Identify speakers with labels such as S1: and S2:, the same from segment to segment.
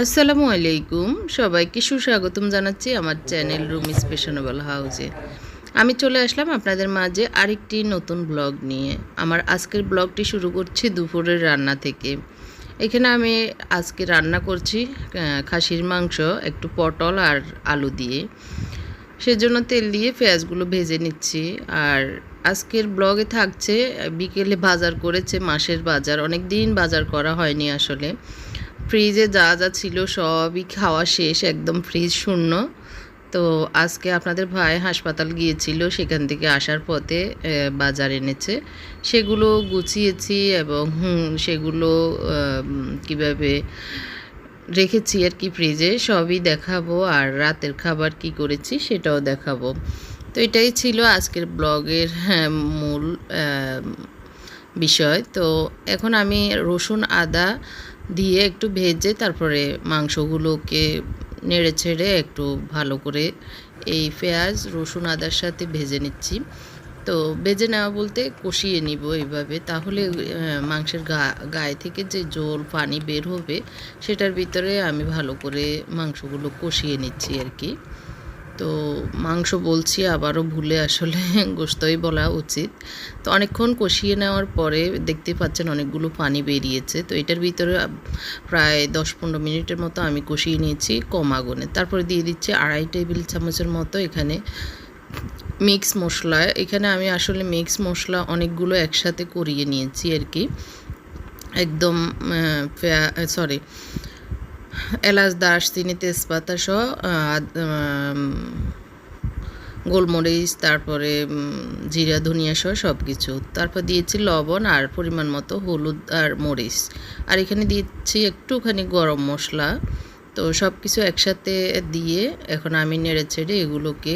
S1: আসসালামু আলাইকুম। সবাইকে সুস্বাগতম জানাচ্ছি আমার চ্যানেল রুম স্পেশনেবল হাউসে আমি চলে আসলাম আপনাদের মাঝে আরেকটি নতুন ব্লগ নিয়ে। আমার আজকের ব্লগটি শুরু করছি দুপুরের রান্না থেকে। এখানে আমি আজকে রান্না করছি খাসির মাংস, একটু পটল আর আলু দিয়ে। সেজন্য তেল দিয়ে পেঁয়াজগুলো ভেজে নিচ্ছি। আর আজকের ব্লগে থাকছে, বিকেলে বাজার করেছে মাসের বাজার। অনেক দিন বাজার করা হয়নি আসলে। ফ্রিজে যা যা ছিল সবই খাওয়া শেষ একদম ফ্রিজ শূন্য। তো আজকে আপনাদের ভাই হাসপাতাল গিয়েছিল সেখান থেকে আসার পথে বাজার এনেছে। সেগুলো গুছিয়েছি এবং সেগুলো কীভাবে রেখেছি আর কি ফ্রিজে সবই দেখাবো। আর রাতের খাবার কি করেছি সেটাও দেখাবো। তো এটাই ছিল আজকের ব্লগের হ্যাঁ, মূল বিষয়। তো এখন আমি রসুন আদা দিয়ে একটু ভেজে তারপরে মাংসগুলোকে নেড়ে ছেড়ে একটু ভালো করে এই পেঁয়াজ, রসুন, আদার সাথে ভেজে নিচ্ছি। তো ভেজে নেওয়া বলতে কষিয়ে নিব এইভাবে। তাহলে মাংসের গা, গায়ে থেকে যে জল, পানি বের হবে, সেটার ভিতরে আমি ভালো করে মাংসগুলো কষিয়ে নিচ্ছি আর কি। তো মাংস বলছি, আবারও ভুলে আসলে গোস্তই বলা উচিত। তো অনেকক্ষণ কষিয়ে নেওয়ার পরে দেখতে পাচ্ছেন অনেকগুলো পানি বেরিয়েছে। তো এটার ভিতরে প্রায় দশ পনেরো মিনিটের মতো আমি কষিয়ে নিয়েছি কম আগুনে। তারপরে দিয়ে দিচ্ছি আড়াই টেবিল চামচের মতো এখানে মিক্স মশলা। এখানে আমি আসলে মিক্স মশলা অনেকগুলো একসাথে করিয়ে নিয়েছি আর কি। একদম সরি এলাচ, দারচিনি তেজপাতা সহ গোলমরিচ, তারপরে জিরা, ধনিয়া সহ সব কিছু তারপর দিয়েছি লবণ আর পরিমাণ মতো হলুদ আর মরিচ। আর এখানে দিচ্ছি একটুখানি গরম মশলা। তো সব কিছু একসাথে দিয়ে এখন আমি নেড়ে ছেড়ে এগুলোকে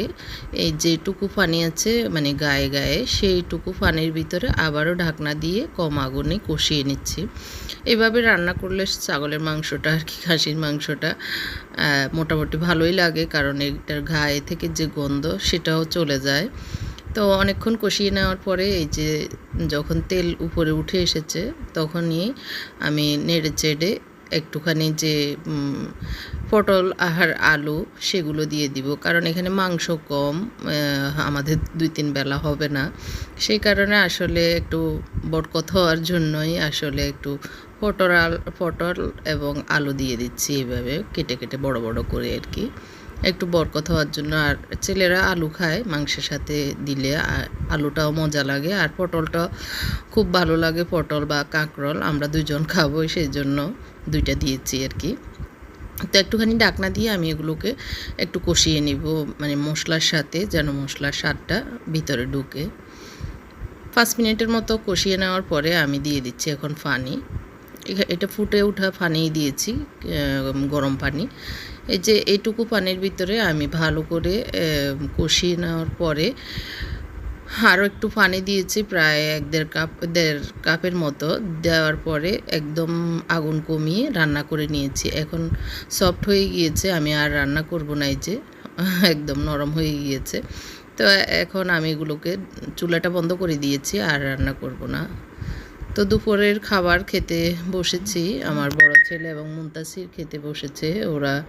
S1: এই যেটুকু পানি আছে মানে গায়ে গায়ে, সেইটুকু পানির ভিতরে আবারও ঢাকনা দিয়ে কম আগুনে কষিয়ে নিচ্ছি। এভাবে রান্না করলে ছাগলের মাংসটা আর কি, খাসির মাংসটা মোটামুটি ভালোই লাগে কারণ এটার গায়ে থেকে যে গন্ধ সেটাও চলে যায়। তো অনেকক্ষণ কষিয়ে নেওয়ার পরে এই যে যখন তেল উপরে উঠে এসেছে, তখনই আমি নেড়ে চেড়ে একটুখানি যে পটল আর আলু সেগুলো দিয়ে দিব। কারণ এখানে মাংস কম আমাদের দুই তিন বেলা হবে না। সেই কারণে আসলে একটু বটকথ হওয়ার জন্যই আসলে একটু পটল, আল- পটল এবং আলু দিয়ে দিচ্ছি এইভাবে কেটে কেটে বড় বড় করে আর কি। একটু বরকত হওয়ার জন্য। আর ছেলেরা আলু খায় মাংসের সাথে দিলে আলুটাও মজা লাগে। আর পটলটা খুব ভালো লাগে, পটল বা কাঁকরোল, আমরা দুজন খাব সেই জন্য। দুইটা দিয়েছি আর কি। তো একটুখানি ডাকনা দিয়ে আমি এগুলোকে একটু কষিয়ে নিব মানে মশলার সাথে যেন মশলার স্বাদটা ভিতরে ঢুকে। পাঁচ মিনিটের মতো কষিয়ে নেওয়ার পরে আমি দিয়ে দিচ্ছি এখন এখা- এটা ফুটে ওঠা পানি দিয়েছি গরম পানি। এই যে এইটুকু পানির ভিতরে আমি ভালো করে কষিয়ে নেওয়ার পরে আরও একটু পানি দিয়েছি, প্রায় এক দেড় কাপ, দেড় কাপের মতো। দেওয়ার পরে একদম আগুন কমিয়ে রান্না করে নিয়েছি। এখন সফট হয়ে গিয়েছে, আমি আর রান্না করব না এই যে, একদম নরম হয়ে গিয়েছে। তো এখন আমি এগুলোকে চুলাটা বন্ধ করে দিয়েছি, আর রান্না করব না। তো দুপুরের খাবার খেতে বসেছি, আমার বড় ছেলে এবং মুন্তাসির খেতে বসেছে, ওরা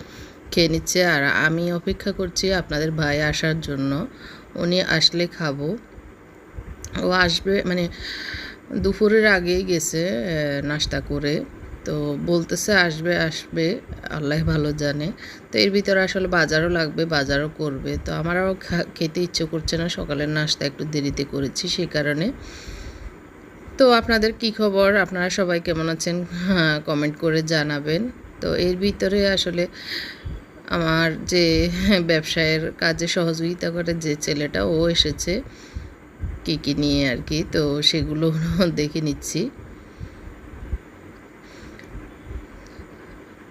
S1: খেয়ে নিচ্ছে। আর আমি অপেক্ষা করছি আপনাদের ভাই আসার জন্য। উনি আসলে খাব। ও আসবে মানে দুপুরের আগেই গেছে নাস্তা করে। তো বলতেছে আসবে আসবে, আল্লাহ ভালো জানে। তো এর ভিতরে আসলে বাজারও লাগবে, বাজারও করবে। তো আমারও খেতে ইচ্ছে করছে না, সকালের নাস্তা একটু দেরিতে করেছি সেই কারণে। তো আপনাদের কি খবর? আপনারা সবাই কেমন আছেন? হ্যাঁ কমেন্ট করে জানাবেন। তো এর ভিতরে আসলে আমার যে ব্যবসায়ের কাজে সহযোগিতা করে যে ছেলেটা ও এসেছে কী কী নিয়ে আর কি তো সেগুলো দেখে নিচ্ছি।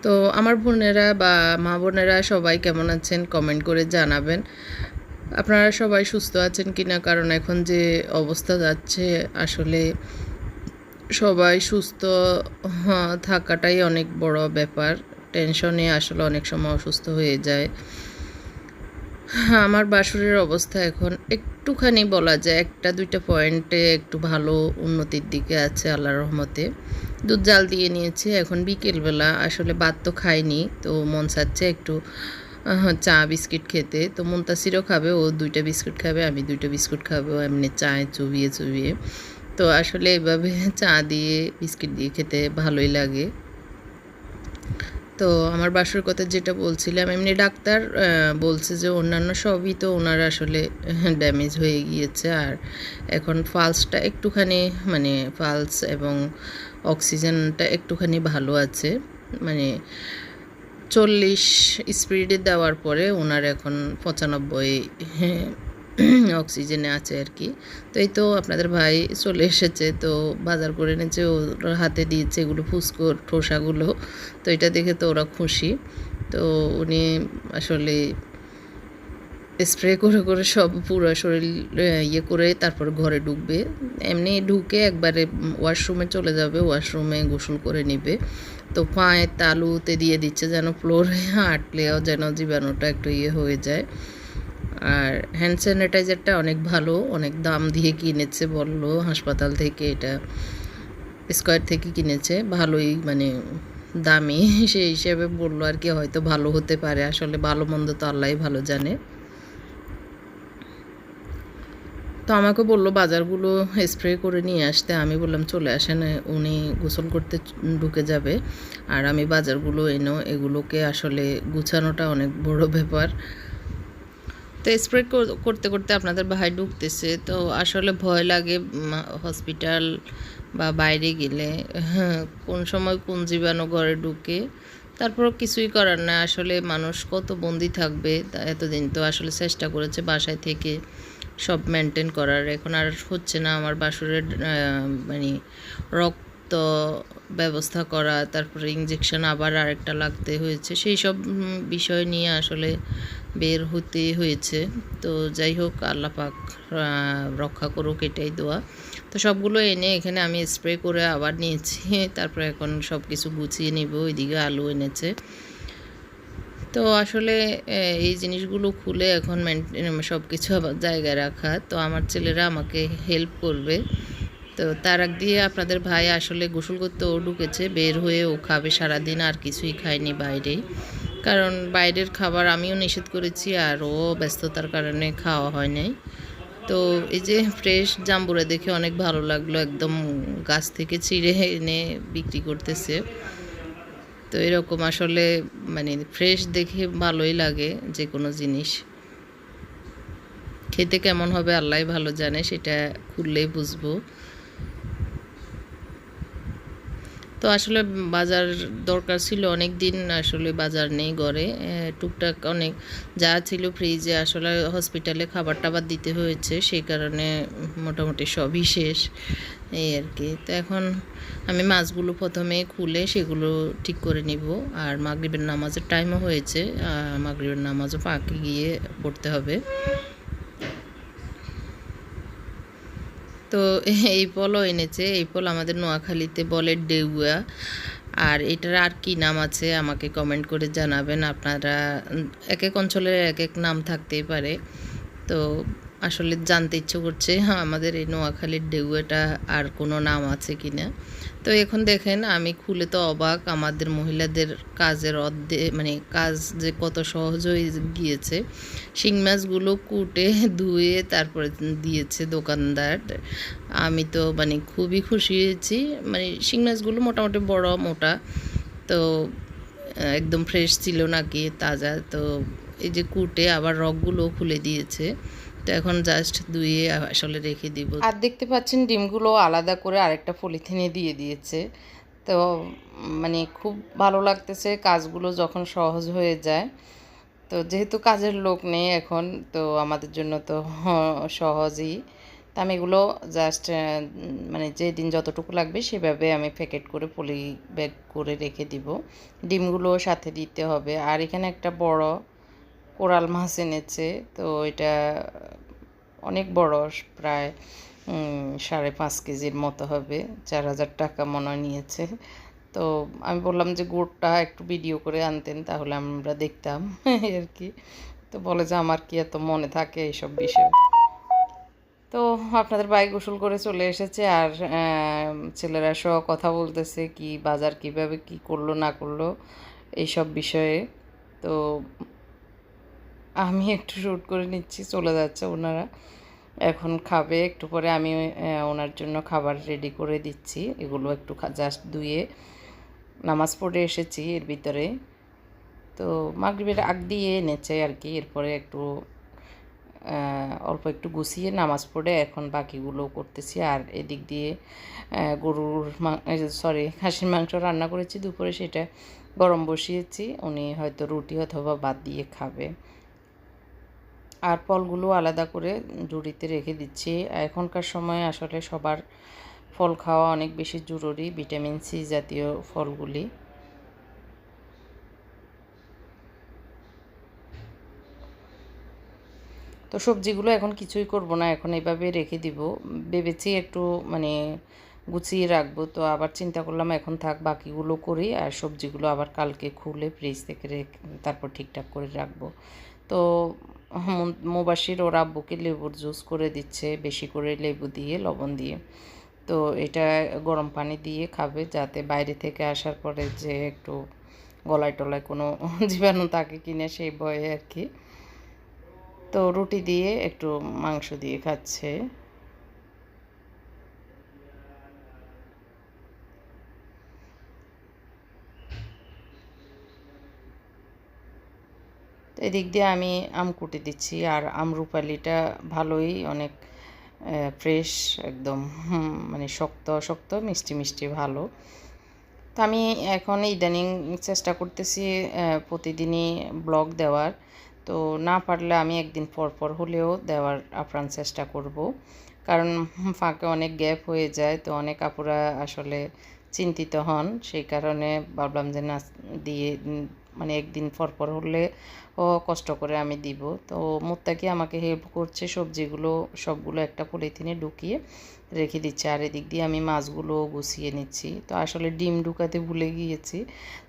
S1: তো আমার বোনেরা বা মা বোনেরা সবাই কেমন আছেন কমেন্ট করে জানাবেন। আপনারা সবাই সুস্থ আছেন কি না কারণ এখন যে অবস্থা যাচ্ছে আসলে সবাই সুস্থ হ্যাঁ, থাকাটাই অনেক বড় ব্যাপার। টেনশনে আসলে অনেক সময় অসুস্থ হয়ে যায়। আমার বাসুরের অবস্থা এখন একটুখানি বলা যায় একটা দুইটা পয়েন্টে একটু ভালো উন্নতির দিকে আছে আল্লাহ রহমতে। দুধ জাল দিয়ে নিয়েছি, এখন বিকেলবেলা। আসলে ভাত তো খাইনি, তো মন চাচ্ছে একটু চা, বিস্কিট খেতে। তো মুন্তাসিরও খাবে, ও দুইটা বিস্কুট খাবে, আমি দুইটা বিস্কুট খাবে ও এমনি চায় চুবিয়ে চুবিয়ে। তো আসলে এভাবে চা দিয়ে, বিস্কিট দিয়ে খেতে ভালোই লাগে। তো আমার বাসর কথা যেটা বলছিলাম, এমনি ডাক্তার বলছে যে অন্যান্য সবই তো ওনার আসলে ড্যামেজ হয়ে গিয়েছে। আর এখন ফালসটা একটুখানি মানে ফালস এবং অক্সিজেনটা একটুখানি ভালো আছে। মানে চল্লিশ স্পিডে দেওয়ার পরে ওনার এখন পঁচানব্বই অক্সিজেনে আছে আর কি। তো এই তো আপনাদের ভাই চলে এসেছে, তো বাজার করে এনেছে, ওর হাতে দিয়েছে এগুলো ফুসকোর ঠোসাগুলো। তো এটা দেখে তো ওরা খুশি। তো উনি আসলে স্প্রে করে করে সব পুরো শরীর ইয়ে করে তারপর ঘরে ঢুকবে। এমনি ঢুকে একবারে ওয়াশরুমে চলে যাবে ওয়াশরুমে গোসল করে নেবে। তো পায়ে তালুতে দিয়ে দিচ্ছে যেন ফ্লোরে হাঁটলেও যেন জীবাণুটা একটু ইয়ে হয়ে যায়। আর হ্যান্ড স্যানিটাইজারটা অনেক ভালো, অনেক দাম দিয়ে কিনেছে বলল, হাসপাতাল থেকে এটা স্কোয়ার থেকে কিনেছে, ভালোই মানে দামি। সেই হিসেবে বলল আর কি, হয়তো ভালো হতে পারে, আসলে ভালো মন্দ তো আল্লাহ ভালো জানে। তো আমাকে বলল, বাজারগুলো স্প্রে করে নিয়ে আসতে। আমি বললাম, চলে আসেন, উনি গোসল করতে ঢুকে যাবে। আর আমি বাজারগুলো এনো, এগুলোকে আসলে গুছানোটা অনেক বড় ব্যাপার। তো স্প্রে করতে করতে আপনাদের ভাই ঢুকতেছে। তো আসলে ভয় লাগে হসপিটাল বা বাইরে গেলে। হ্যাঁ কোন সময় কোন জীবাণু ঘরে ঢুকে তারপর কিছুই করার না। আসলে মানুষ কত বন্দি থাকবে এতদিন তো আসলে চেষ্টা করেছে বাসায় থেকে সব মেনটেন করার। এখন আর হচ্ছে না, আমার বাসুরের মানে রক্ত ব্যবস্থা করা, তারপরে ইঞ্জেকশন আবার আরেকটা লাগতে হয়েছে, সেই সব বিষয় নিয়ে আসলে বের হতে হয়েছে। তো যাই হোক, আল্লাহ পাক রক্ষা করুক এটাই দোয়া। তো সবগুলো এনে এখানে আমি স্প্রে করে আবার নিয়েছি, তারপরে এখন সব কিছু গুছিয়ে নেব, ওইদিকে আলু এনেছে। তো আসলে এই জিনিসগুলো খুলে এখন মেনটেন সব কিছু আবার জায়গায় রাখা। তো আমার ছেলেরা আমাকে হেল্প করবে। তো তার আগ দিয়ে আপনাদের ভাই আসলে গোসল করতে ও ঢুকেছে, বের হয়ে ও খাবে সারাদিন, আর কিছুই খায়নি বাইরেই কারণ বাইরের খাবার আমিও নিষেধ করেছি, আর ও ব্যস্ততার কারণে খাওয়া হয় নাই। তো এই যে ফ্রেশ জাম্বুরা দেখে অনেক ভালো লাগল, একদম গাছ থেকে ছিঁড়ে এনে বিক্রি করতেছে। তো এরকম আসলে মানে ফ্রেশ দেখে ভালোই লাগে যে কোনো জিনিস। খেতে কেমন হবে আল্লাহ ভালো জানে, সেটা খুললেই বুঝব। তো আসলে বাজার দরকার ছিল অনেক দিন আসলে বাজার নেই ঘরে। টুকটাক অনেক যা ছিল ফ্রিজে আসলে হসপিটালে খাবার টাবার দিতে হয়েছে সেই কারণে মোটামুটি সবই শেষ, এই আর কি। তো এখন আমি মাছগুলো প্রথমে খুলে সেগুলো ঠিক করে নিব, আর মাগরিবের নামাজের টাইমও হয়েছে মাগরিবের নামাজও ফাঁকে গিয়ে পড়তে হবে। তো এই পলও এনেছে, এই পল আমাদের নোয়াখালীতে বলে ডেউয়া। আর এটার আর কি নাম আছে আমাকে কমেন্ট করে জানাবেন, আপনারা এক এক অঞ্চলের এক এক নাম থাকতেই পারে। তো আসলে জানতে ইচ্ছে করছে, আমাদের এই নোয়াখালীর ডেউয়াটা আর কোনো নাম আছে কি না তো এখন দেখেন, আমি খুলে তো অবাক, আমাদের মহিলাদের কাজের অর্ধে মানে কাজ যে কত সহজ হয়ে গিয়েছে। শিং মাছগুলো কুটে, ধুয়ে তারপরে দিয়েছে দোকানদার। আমি তো মানে খুবই খুশি হয়েছি। মানে শিং মাছগুলো মোটামুটি বড়, মোটা। তো, একদম ফ্রেশ ছিল নাকি, তাজা। তো এই যে কুটে, আবার রগগুলো খুলে দিয়েছে। তো এখন জাস্ট ধুয়ে আসলে রেখে দিব। আর দেখতে পাচ্ছেন ডিমগুলো আলাদা করে আরেকটা পলিথিনে দিয়ে দিয়েছে। তো মানে খুব ভালো লাগতেছে কাজগুলো যখন সহজ হয়ে যায়। তো যেহেতু কাজের লোক নেই এখন, তো আমাদের জন্য তো সহজই। তো আমি এগুলো জাস্ট মানে যে দিন যতটুকু লাগবে সেভাবে আমি প্যাকেট করে পলি ব্যাগ করে রেখে দিব। ডিমগুলো সাথে দিতে হবে। আর এখানে একটা বড় কোরাল মাছ এনেছে তো এটা অনেক বড় প্রায় সাড়ে পাঁচ কেজির মতো হবে, চার হাজার টাকা মনে নিয়েছে। তো আমি বললাম যে গুড়টা একটু ভিডিও করে আনতেন, তাহলে আমরা দেখতাম আর কি। তো বলে যে আমার কি এত মনে থাকে এইসব বিষয়।
S2: তো আপনাদের বাইক গোসল করে চলে এসেছে আর ছেলেরা সহ কথা বলতেছে কি বাজার কীভাবে কি করল না করল, এইসব বিষয়ে। তো আমি একটু শ্যুট করে নিচ্ছি, চলে যাচ্ছে ওনারা। এখন খাবে, একটু পরে আমি ওনার জন্য খাবার রেডি করে দিচ্ছি। এগুলো একটু জাস্ট ধুয়ে নামাজ পড়ে এসেছি এর ভিতরে। তো মাগরিবের আগ দিয়ে এনেছে আর কি, এরপরে একটু অল্প একটু গুছিয়ে নামাজ পড়ে এখন বাকিগুলো করতেছি। আর এদিক দিয়ে গরুর সরি খাসির মাংস রান্না করেছি দুপুরে, সেটা গরম বসিয়েছি। উনি হয়তো রুটি অথবা ভাত দিয়ে খাবে। আর ফলগুলো আলাদা করে জুড়িতে রেখে দিচ্ছি। এখনকার সময় আসলে সবার ফল খাওয়া অনেক বেশি জরুরি, ভিটামিন সি জাতীয় ফলগুলি। তো সবজিগুলো এখন কিছুই করব না, এখন এভাবে রেখে দিব। ভেবেছি একটু মানে গুছিয়ে রাখব, তো আবার চিন্তা করলাম এখন থাক বাকিগুলো করি আর সবজিগুলো আবার কালকে খুলে ফ্রিজ থেকে রেখে তারপর ঠিকঠাক করে রাখব। তো মোবাসির ওর আব্বুকে লেবুর জুস করে দিচ্ছে, বেশি করে লেবু দিয়ে, লবণ দিয়ে। তো এটা গরম পানি দিয়ে খাবে যাতে বাইরে থেকে আসার পরে যে একটু গলায় টলায় কোনো জীবাণু তাকে কিনে সেই ভয়ে আর কি। তো রুটি দিয়ে একটু মাংস দিয়ে খাচ্ছে। তো এদিক দিয়ে আমি আম কুটে দিচ্ছি আর আমরুপালিটা ভালোই অনেক ফ্রেশ একদম মানে শক্ত শক্ত, মিষ্টি মিষ্টি ভালো। তো আমি এখন ইদানিং চেষ্টা করতেছি প্রতিদিনই ব্লগ দেওয়ার। তো না পারলে আমি একদিন পর পর হলেও দেওয়ার আপ্রাণ চেষ্টা করব। কারণ ফাঁকে অনেক গ্যাপ হয়ে যায়, তো অনেক আপুরা আসলে চিন্তিত হন। সেই কারণে ভাবলাম যে না, দিয়ে মানে একদিন পর পর হলে ও কষ্ট করে আমি দিব। তো মুত্তাকি আমাকে হেল্প করছে, সবজিগুলো সবগুলো একটা পলিথিনে ঢুকিয়ে রেখে দিচ্ছে। আর এদিক দিয়ে আমি মাছগুলো গুছিয়ে নিচ্ছি। তো আসলে ডিম ঢুকাতে ভুলে গিয়েছি।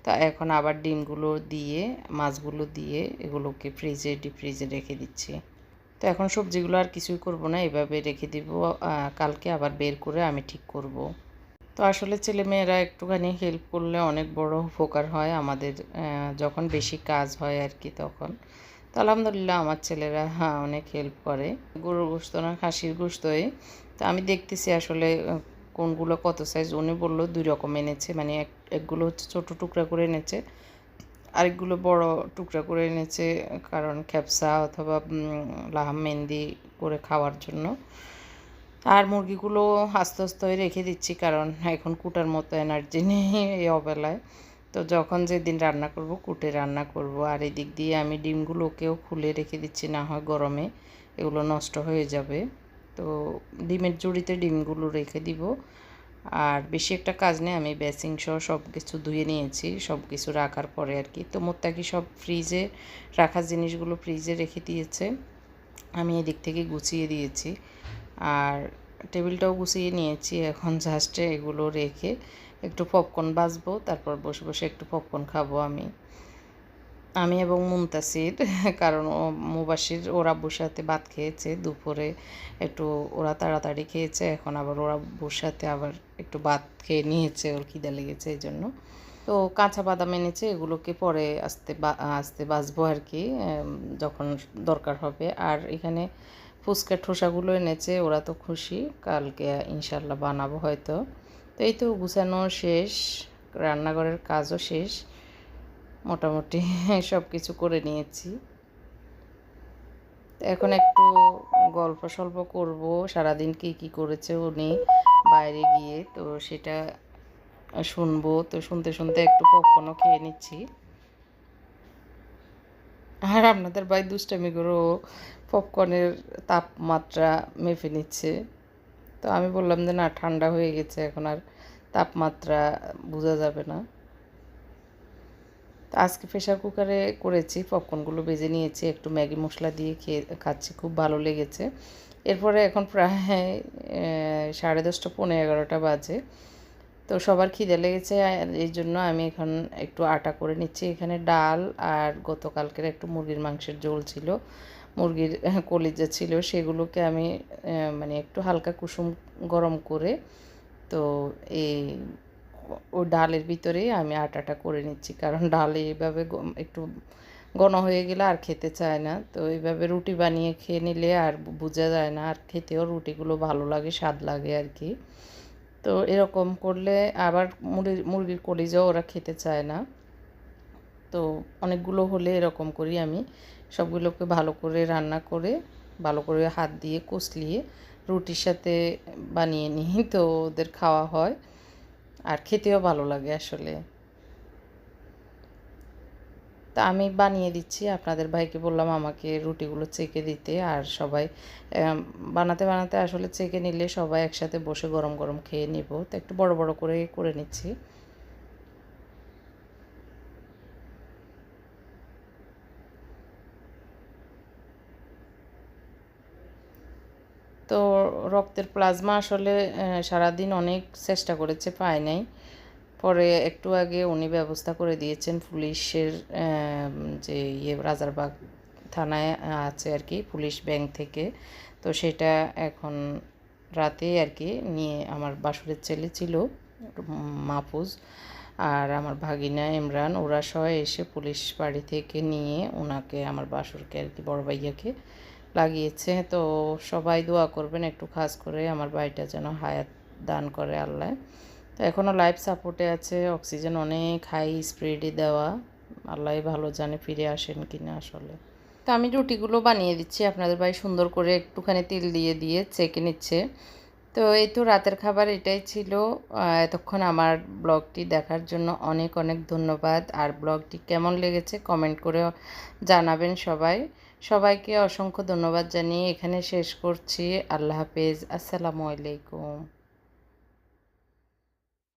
S2: তো এখন আবার ডিমগুলো দিয়ে, মাছগুলো দিয়ে এগুলোকে ফ্রিজে ডিপ ফ্রিজে রেখে দিচ্ছি। তো এখন সবজিগুলো আর কিছুই করব না, এভাবে রেখে দিব। কালকে আবার বের করে আমি ঠিক করব। তো আসলে ছেলেমেয়েরা একটুখানি হেল্প করলে অনেক বড় উপকার হয় আমাদের যখন বেশি কাজ হয় আর কি তখন। তো আলহামদুলিল্লাহ আমার ছেলেরা হ্যাঁ অনেক হেল্প করে। গরুর গোস্ত না, খাসির গোস্তই তো আমি দেখতেছি আসলে কোনগুলো কত সাইজ উনি বলল দুই রকম এনেছে মানে এক, একগুলো হচ্ছে ছোটো টুকরা করে এনেছে, আরেকগুলো বড় টুকরা করে এনেছে, কারণ খ্যাপসা অথবা লাহাম, মেহেন্দি করে খাওয়ার জন্য। আর মুরগিগুলো আস্তে আস্তে রেখে দিচ্ছি, কারণ এখন কুটার মতো এনার্জি নেই এই অবেলায়। তো যখন যেদিন রান্না করব, কুটে রান্না করব। আর এই দিক দিয়ে আমি ডিমগুলোকেও খুলে রেখে দিচ্ছি, না হয় গরমে। এগুলো নষ্ট হয়ে যাবে। তো ডিমের জুড়িতে ডিমগুলো রেখে দিব। আর বেশি একটা কাজ নেই, আমি বেসিং সহ সব কিছু ধুয়ে নিয়েছি। সব কিছু রাখার পরে আর কি। তো মোত্তাকি সব ফ্রিজে রাখার জিনিসগুলো ফ্রিজে রেখে দিয়েছে। আমি এদিক থেকে গুছিয়ে দিয়েছি। আর টেবিলটাও গুছিয়ে নিয়েছি এখন জাস্টে এগুলো রেখে একটু পপকর্ন বাজবো, তারপর বসে বসে একটু পপকর্ন খাব আমি। আমি এবং মুমতাসির কারণ ও মুবাসির ওরা সাথে ভাত খেয়েছে, দুপুরে একটু ওরা তাড়াতাড়ি খেয়েছে, এখন আবার ওরা সাথে আবার একটু ভাত খেয়ে নিয়েছে, ওর খিদে লেগেছে এই জন্য। তো কাঁচা বাদাম এনেছে, এগুলোকে পরে আস্তে আস্তে বাজবো আর কি যখন দরকার হবে। আর এখানে ফুচকা ঠোসাগুলো এনেছে, ওরা তো খুশি। কালকে ইনশাল্লাহ বানাবো হয়তো। তো এই তো গুছানো শেষ, রান্নাঘরের কাজও শেষ। মোটামুটি সব কিছু করে নিয়েছি। এখন একটু গল্প সল্প করব, সারাদিন কি কি করেছে উনি বাইরে গিয়ে, তো সেটা শুনব। তো শুনতে শুনতে একটু পপকর্নও খেয়ে নিচ্ছি। আর আপনাদের ভাই দুষ্টামি করেও পপকর্নের তাপমাত্রা মেপে নিচ্ছে। তো আমি বললাম যে, না, ঠান্ডা হয়ে গেছে, এখন আর তাপমাত্রা বোঝা যাবে না। তো আজকে প্রেশার কুকারে করেছি, পপকর্নগুলো ভেজে নিয়েছি, একটু ম্যাগি মশলা দিয়ে খেয়ে, খাচ্ছি, খুব ভালো লেগেছে। এরপরে এখন প্রায় সাড়ে দশটা পনেরো এগারোটা বাজে। তো সবার খিদে লেগেছে, এই জন্য আমি এখন একটু আটা করে নিচ্ছি। এখানে ডাল আর গতকালকের একটু মুরগির মাংসের ঝোল ছিল। মুরগির কলিজা ছিল, সেগুলোকে আমি মানে একটু হালকা কুসুম গরম করে, তো এই ও ডালের ভিতরেই আমি আটাটা করে নিচ্ছি। কারণ ডাল এইভাবে একটু ঘন হয়ে গেলে আর খেতে চায় না। তো এইভাবে রুটি বানিয়ে খেয়ে নিলে আর বোঝা যায় না, আর খেতেও রুটিগুলো ভালো লাগে, স্বাদ লাগে আর কি। তো এরকম করলে আবার মুরগির মুরগির কলিজাও ওরা খেতে চায় না। তো অনেকগুলো হলে এরকম করি আমি। সবগুলোকে ভালো করে রান্না করে, ভালো করে হাত দিয়ে কষলিয়ে রুটির সাথে বানিয়ে নিই, তো ওদের খাওয়া হয়। আর খেতেও ভালো লাগে আসলে। তা আমি বানিয়ে দিচ্ছি, আপনাদের ভাইকে বললাম আমাকে রুটিগুলো চেকে দিতে। আর সবাই বানাতে বানাতে আসলে চেকে নিলে সবাই একসাথে বসে গরম গরম খেয়ে নিব। তো একটু বড় বড় করে করে নিচ্ছি। তো রক্তের প্লাজমা আসলে সারাদিন অনেক চেষ্টা করেছে, পায় নাই। পরে একটু আগে উনি ব্যবস্থা করে দিয়েছেন পুলিশের যে ইয়ে রাজারবাগ থানায় আছে আর কি, পুলিশ ব্যাংক থেকে। তো সেটা এখন রাতে আর কি নিয়ে আমার বাসুরের ছেলে ছিল, মাহফুজ। আর আমার ভাগিনা ইমরান, ওরা সবাই এসে পুলিশ বাড়ি থেকে নিয়ে ওনাকে আমার বাসুরকে আর কি, বড় ভাইয়াকে লাগিয়েছে। তো সবাই দোয়া করবেন, একটু খাস করে আমার বাড়িটা যেন হায়াত দান করে আল্লাহ। তো এখনও লাইফ সাপোর্টে আছে অক্সিজেন অনেক হাই স্পিডে দেওয়া। আল্লাহ ভালো জানে ফিরে আসেন কি না আসলে। তো আমি রুটিগুলো বানিয়ে দিচ্ছি, আপনাদের ভাই সুন্দর করে একটুখানি তেল দিয়ে দিয়ে চেকে নিচ্ছে। তো এই তো রাতের খাবার এটাই ছিল। এতক্ষণ আমার ব্লগটি দেখার জন্য অনেক অনেক ধন্যবাদ। আর ব্লগটি কেমন লেগেছে কমেন্ট করে জানাবেন সবাই। সবাইকে অসংখ্য ধন্যবাদ জানিয়ে এখানে শেষ করছি। আল্লাহ হাফেজ। আসসালামু আলাইকুম।